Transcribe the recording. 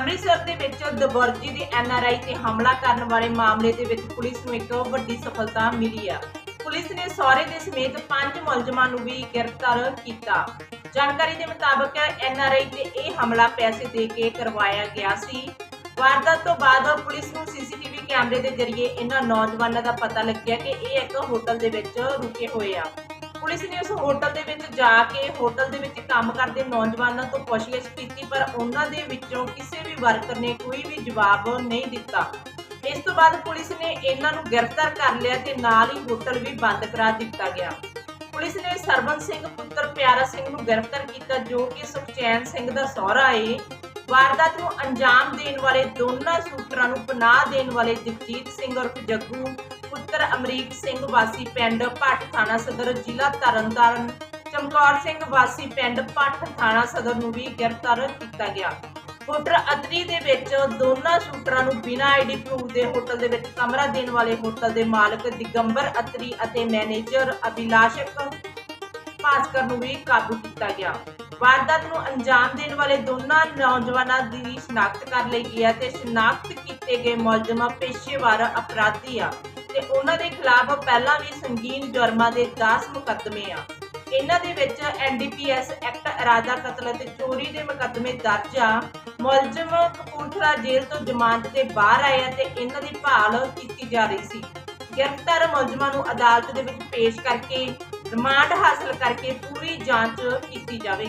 ਅੰਮ੍ਰਿਤਸਰ ਦੇ ਵਿੱਚ ਦਬਰਜੀ ਦੇ ਐਨਆਰਆਈ ਤੇ ਹਮਲਾ ਕਰਨ ਵਾਲੇ ਮਾਮਲੇ ਦੇ ਵਿੱਚ ਪੁਲਿਸ ਨੂੰ ਇੱਕ ਵੱਡੀ ਸਫਲਤਾ ਮਿਲੀ ਆ। ਪੁਲਿਸ ਨੇ ਸਹੁਰੇ ਦੇ ਸਮੇਤ ਪੰਜ ਮੁਲਜ਼ਮਾਂ ਨੂੰ ਵੀ ਗ੍ਰਿਫਤਾਰ ਕੀਤਾ। ਜਾਣਕਾਰੀ ਦੇ ਮੁਤਾਬਕ ਐਨਆਰਆਈ ਤੇ ਇਹ ਹਮਲਾ ਪੈਸੇ ਦੇ ਕੇ ਕਰਵਾਇਆ ਗਿਆ ਸੀ। ਵਾਰਦਾਤ ਤੋਂ ਬਾਅਦ ਪੁਲਿਸ ਨੂੰ ਸੀਸੀਟੀਵੀ ਕੈਮਰੇ ਦੇ ਜ਼ਰੀਏ ਇਹਨਾਂ ਨੌਜਵਾਨਾਂ ਦਾ ਪਤਾ ਲੱਗਿਆ ਕਿ ਇਹ ਇੱਕ ਹੋਟਲ ਦੇ ਵਿੱਚ ਰੁਕੇ ਹੋਏ ਆ। ਪੁਲਿਸ ਨੇ ਉਸ ਹੋਟਲ ਦੇ ਵਿੱਚ ਜਾ ਕੇ ਹੋਟਲ ਦੇ ਵਿੱਚ ਕੰਮ ਕਰਦੇ ਨੌਜਵਾਨਾਂ ਤੋਂ ਪੁੱਛਗਿੱਛ ਕੀਤੀ, ਪਰ ਉਹਨਾਂ ਦੇ ਵਿੱਚੋਂ ਕਿਸੇ ਵੀ ਵਰਕਰ ਨੇ ਕੋਈ ਵੀ ਜਵਾਬ ਨਹੀਂ ਦਿੱਤਾ। ਇਸ ਤੋਂ ਬਾਅਦ ਪੁਲਿਸ ਨੇ ਇਹਨਾਂ ਨੂੰ ਗ੍ਰਿਫਤਾਰ ਕਰ ਲਿਆ ਤੇ ਨਾਲ ਹੀ ਹੋਟਲ ਵੀ ਬੰਦ ਕਰਾ ਦਿੱਤਾ ਗਿਆ। ਪੁਲਿਸ ਨੇ ਸਰਬਨ ਸਿੰਘ, ਪੁੱਤਰ ਪਿਆਰਾ ਸਿੰਘ ਨੂੰ ਗ੍ਰਿਫਤਾਰ ਕੀਤਾ, ਜੋ ਕਿ ਸੁਖਚੈਨ ਸਿੰਘ ਦਾ ਸਹੁਰਾ ਏ। ਵਾਰਦਾਤ ਨੂੰ ਅੰਜਾਮ ਦੇਣ ਵਾਲੇ ਦੋਨਾਂ ਸ਼ੂਟਰਾਂ ਨੂੰ ਪਨਾਹ ਦੇਣ ਵਾਲੇ ਜਗਜੀਤ ਸਿੰਘ ਉਰਫ ਜੱਗੂ ਪੁੱਤਰ ਅਮਰੀਕ ਸਿੰਘ ਵਾਸੀ ਪਿੰਡ ਭੱਠ ਥਾਣਾ ਸਦਰ, ਜ਼ਿਲ੍ਹਾ ਤਰਨਤਾਰਨ। ਚਮਕੌਰ ਸਿੰਘ ਵਾਸੀ ਪਿੰਡ ਭੱਟ ਥਾਣਾ ਸਦਰ ਨੂੰ ਵੀ ਗ੍ਰਿਫਤਾਰ ਕੀਤਾ ਗਿਆ। ਹੋਟਲ ਅਤਰੀ ਦੇ ਵਿੱਚ ਦੋਨਾਂ ਸ਼ੂਟਰਾਂ ਨੂੰ ਬਿਨਾਂ ਆਈਡੀ ਪ੍ਰੂਫ ਦੇ ਹੋਟਲ ਦੇ ਵਿੱਚ ਕਮਰਾ ਦੇਣ ਵਾਲੇ ਹੋਟਲ ਦੇ ਮਾਲਕ ਦਿਗੰਬਰ ਅਤਰੀ ਅਤੇ ਮੈਨੇਜਰ ਅਭਿਲਾਸ਼ਕ ਭਾਸਕਰ ਨੂੰ ਵੀ ਕਾਬੂ ਕੀਤਾ ਗਿਆ। ਵਾਰਦਾਤ ਨੂੰ ਅੰਜਾਮ ਦੇਣ ਵਾਲੇ ਦੋਨਾਂ ਨੌਜਵਾਨਾਂ ਦੀ ਸ਼ਨਾਖਤ ਕਰ ਲਈ ਗਈ ਹੈ ਤੇ ਸ਼ਨਾਖਤ ਕੀਤੇ ਗਏ ਮੁਲਜ਼ਮ, ਪੇਸ਼ੇਵਰ, ਅਪਰਾਧੀ ਆ। ਤੇ ਉਹਨਾਂ ਦੇ ਖਿਲਾਫ ਪਹਿਲਾਂ ਵੀ ਸੰਗੀਨ ਜੁਰਮਾਂ ਦੇ 10 ਮੁਕੱਦਮੇ ਆ। ਇਹਨਾਂ ਦੇ ਵਿੱਚ ਐਨਡੀਪੀਐਸ ਐਕਟ ਇਰਾਦਾ ਕਤਲ ਅਤੇ ਚੋਰੀ ਦੇ ਮੁਕੱਦਮੇ ਦਰਜ ਆ। ਮੁਲਜ਼ਮ ਕਪੂਰਥਲਾ ਜੇਲ੍ਹ ਤੋਂ ਜ਼ਮਾਨਤ ਤੇ ਬਾਹਰ ਆਏ ਤੇ ਇਹਨਾਂ ਦੀ ਭਾਲ ਕੀਤੀ ਜਾ ਰਹੀ ਸੀ। ਗ੍ਰਿਫਤਾਰ ਮੁਲਜ਼ਮਾਂ ਨੂੰ ਅਦਾਲਤ ਦੇ ਵਿੱਚ ਪੇਸ਼ ਕਰਕੇ ਰਿਮਾਂਡ ਹਾਸਲ ਕਰਕੇ ਪੂਰੀ ਜਾਂਚ ਕੀਤੀ ਜਾਵੇਗੀ।